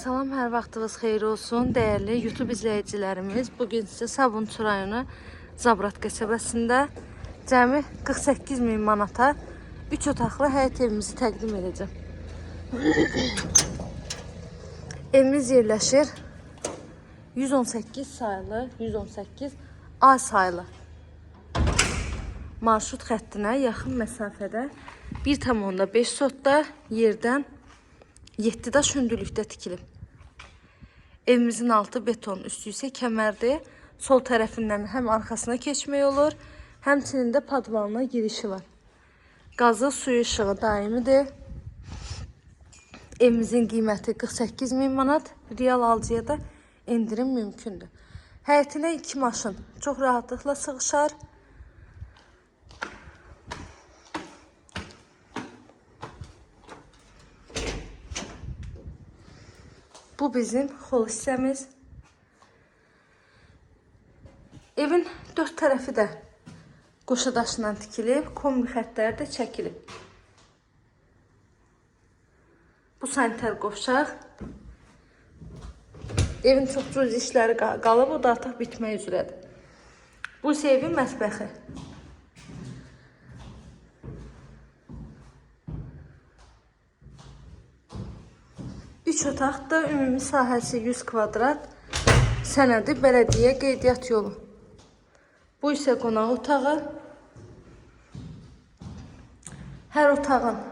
Salam, hər vaxtınız xeyir olsun, dəyərli YouTube izləyicilərimiz. Bu gün sizə Sabunçu rayonu Zabrat qəsəbəsində cəmi 48 min manata 3 otaqlı həyət evimizi təqdim edəcəm. Evimiz yerləşir 118 sayılı, 118 A sayılı marşrut xəttinə yaxın məsafədə 1,5 sotda yerdən 7 daş hündürlükdə tikilib. Evimizin altı beton, üstü isə kəmərdir. Sol tərəfindən həm arxasına keçmək olur, həmçinin də padvalına girişi var. Qazı, suyu işığı daimidir. Evimizin qiyməti 48 min manat, real alıcıya da endirim mümkündür. Həyətinə iki maşın çox rahatlıqla sığışar. Bu bizim hol hissəmiz. Evin dörd tərəfi də qoşa daşından tikilib, kombi xəttləri də çəkilib. Bu sanitar qovşaq. Evin çox cüz işləri qa- qalıb, o da artıq bitmək üzrədir. Bu isə evin mətbəxi. Üç otaqda ümumi sahəsi 100 kvadrat, sənədi bələdiyyə qeydiyyat yolu. Bu isə qonaq otağı. Hər otağın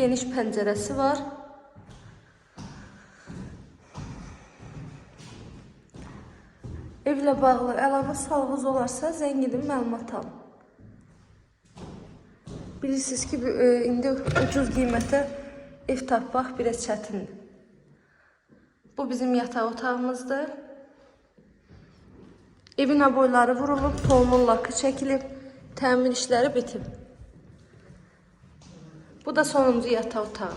geniş pəncərəsi var. Evlə bağlı əlavə sualınız olarsa zəng edin, məlumat alın. Bilirsiniz ki, e, indi ucuz qiymətə ev tapmaq biraz çətindir. Bu bizim yataq otağımızdır. Evin aboyları vurulub, polmun lakı çəkilib, təmir işləri bitib. Bu da sonuncu yataq otağı.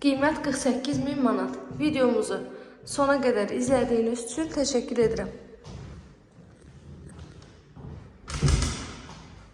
Qiymət 48 min manat. Videomuzu sona qədər izlədiyiniz üçün təşəkkür edirəm.